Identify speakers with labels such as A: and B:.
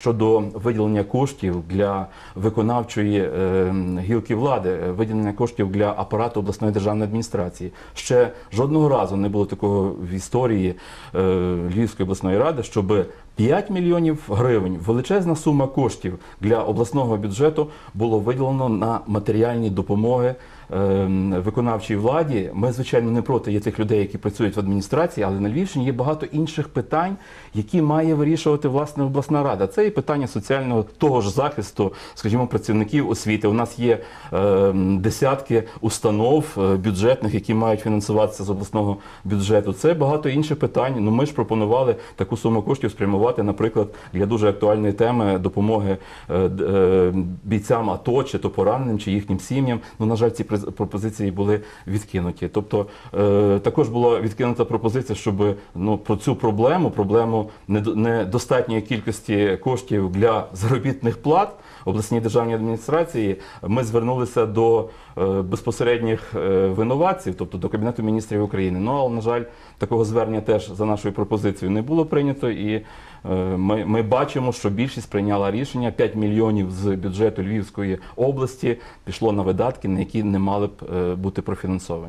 A: Щодо виділення коштів для виконавчої е, гілки влади, е, виділення коштів для апарату обласної державної адміністрації, ще жодного разу не було такого в історії е, Львівської обласної ради, щоб 5 мільйонів гривень, величезна сума коштів для обласного бюджету було виділено на матеріальні допомоги е, виконавчій владі. Ми, звичайно, не проти є тих людей, які працюють в адміністрації, але на Львівщині є багато інших питань, які має вирішувати власне обласна рада. Це і питання соціального того ж захисту, скажімо, працівників освіти. У нас є е, десятки установ е, бюджетних, які мають фінансуватися з обласного бюджету. Це багато інших питань. Ну ми ж пропонували таку суму коштів спрямувати, наприклад, для дуже актуальної теми допомоги е, е, бійцям АТО, чи то пораненим, чи їхнім сім'ям. Ну на жаль, ці пропозиції були відкинуті. Тобто е, також була відкинута пропозиція, щоб ну про цю проблему, проблему недо- недостатньої кількості коштів для заробітних плат обласній державній адміністрації. Ми звернулися до е, безпосередніх е, винуватців, тобто до Кабінету міністрів України. Ну але на жаль, такого звернення теж за нашою пропозицією не було прийнято, і е, ми, ми бачимо, що більшість прийняла рішення 5 мільйонів з бюджету Львівської області пішло на видатки, на які не мали б бути профінансовані.